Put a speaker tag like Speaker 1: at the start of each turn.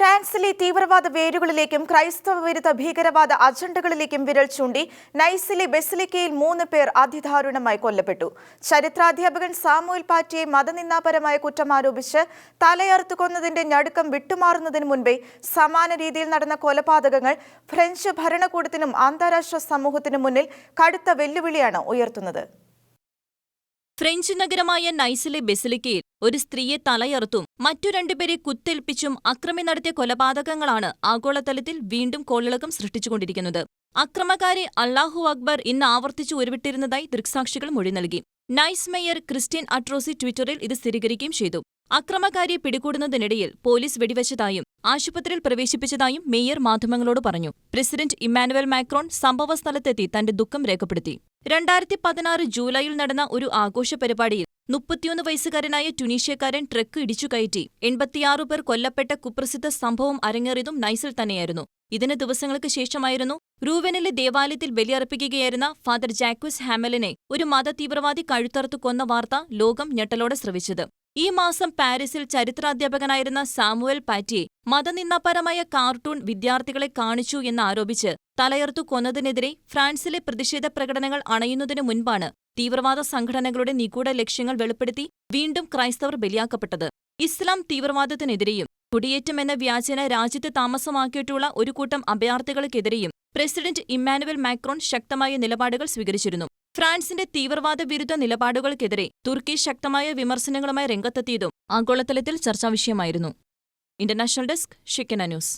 Speaker 1: ഫ്രാൻസിലെ തീവ്രവാദ വേരുകളിലേക്കും ക്രൈസ്തവ വിരുദ്ധ ഭീകരവാദ അജണ്ടകളിലേക്കും വിരൽ ചൂണ്ടി നൈസിലെ ബെസിലിക്കയിൽ മൂന്ന് പേർ അതിദാരുണമായി കൊല്ലപ്പെട്ടു. ചരിത്രാധ്യാപകൻ സാമുവൽ പാറ്റിയെ മതനിന്ദാപരമായ കുറ്റം ആരോപിച്ച് തലയറുത്തു കൊന്നതിന്റെ ഞടുക്കം വിട്ടുമാറുന്നതിന് മുൻപേ സമാന രീതിയിൽ നടന്ന കൊലപാതകങ്ങൾ ഫ്രഞ്ച് ഭരണകൂടത്തിനും അന്താരാഷ്ട്ര സമൂഹത്തിനും മുന്നിൽ കടുത്ത വെല്ലുവിളിയാണ് ഉയർത്തുന്നത്.
Speaker 2: ഫ്രഞ്ച് നഗരമായ നൈസിലെ ബെസിലിക്കയിൽ ഒരു സ്ത്രീയെ തലയറുത്തും മറ്റു രണ്ടുപേരെ കുത്തേൽപ്പിച്ചും അക്രമി നടത്തിയ കൊലപാതകങ്ങളാണ് ആഗോളതലത്തിൽ വീണ്ടും കോളിളക്കം സൃഷ്ടിച്ചുകൊണ്ടിരിക്കുന്നത്. അക്രമകാരി അള്ളാഹു അക്ബർ ഇന്ന് ആവർത്തിച്ചു ഉരുവിട്ടിരുന്നതായി ദൃക്സാക്ഷികൾ മൊഴി നൽകി. നൈസ് മേയർ ക്രിസ്ത്യൻ അട്രോസി ട്വിറ്ററിൽ ഇത് സ്ഥിരീകരിക്കുകയും ചെയ്തു. അക്രമകാരിയെ പിടികൂടുന്നതിനിടയിൽ പോലീസ് വെടിവെച്ചതായും ആശുപത്രിയിൽ പ്രവേശിപ്പിച്ചതായും മേയർ മാധ്യമങ്ങളോട് പറഞ്ഞു. പ്രസിഡന്റ് ഇമ്മാനുവൽ മാക്രോൺ സംഭവസ്ഥലത്തെത്തി തന്റെ ദുഃഖം രേഖപ്പെടുത്തി. രണ്ടായിരത്തി പതിനാറ് ജൂലൈയിൽ നടന്ന ഒരു ആഘോഷ പരിപാടിയിൽ മുപ്പത്തിയൊന്ന് വയസ്സുകാരനായ ട്യുണീഷ്യക്കാരൻ ട്രക്ക് ഇടിച്ചുകയറ്റി എൺപത്തിയാറു പേർ കൊല്ലപ്പെട്ട കുപ്രസിദ്ധ സംഭവം അരങ്ങേറിയതും നൈസിൽ തന്നെയായിരുന്നു. ഇതിന് ദിവസങ്ങൾക്ക് ശേഷമായിരുന്നു റൂവനിലെ ദേവാലയത്തിൽ ബലിയർപ്പിക്കുകയായിരുന്ന ഫാദർ ജാക്വിസ് ഹാമലിനെ ഒരു മത തീവ്രവാദി കഴുത്തറുത്തു കൊന്ന വാർത്ത ലോകം ഞെട്ടലോടെ ശ്രവിച്ചത്. ഈ മാസം പാരീസിൽ ചരിത്രാധ്യാപകനായിരുന്ന സാമുവൽ പാറ്റി മതനിന്ദാപരമായ കാർട്ടൂൺ വിദ്യാർത്ഥികളെ കാണിച്ചു എന്നാരോപിച്ച് തലയർത്തു കൊന്നതിനെതിരെ ഫ്രാൻസിലെ പ്രതിഷേധ പ്രകടനങ്ങൾ അണയുന്നതിനു മുൻപാണ് തീവ്രവാദ സംഘടനകളുടെ നിഗൂഢ ലക്ഷ്യങ്ങൾ വെളിപ്പെടുത്തി വീണ്ടും ക്രൈസ്തവർ ബലിയാക്കപ്പെട്ടത്. ഇസ്ലാം തീവ്രവാദത്തിനെതിരെയും കുടിയേറ്റമെന്ന വ്യാജേന രാജ്യത്ത് താമസമാക്കിയിട്ടുള്ള ഒരു കൂട്ടം അഭയാർത്ഥികൾക്കെതിരെയും പ്രസിഡന്റ് ഇമ്മാനുവൽ മാക്രോൺ ശക്തമായ നിലപാടുകൾ സ്വീകരിച്ചിരുന്നു. ഫ്രാൻസിന്റെ തീവ്രവാദ വിരുദ്ധ നിലപാടുകൾക്കെതിരെ തുർക്കി ശക്തമായ വിമർശനങ്ങളുമായി രംഗത്തെത്തിയതും ആഗോളതലത്തിൽ ചർച്ചാവിഷയമായിരുന്നു. ഇന്റർനാഷണൽ ഡെസ്ക് ഷിക്കന ന്യൂസ്.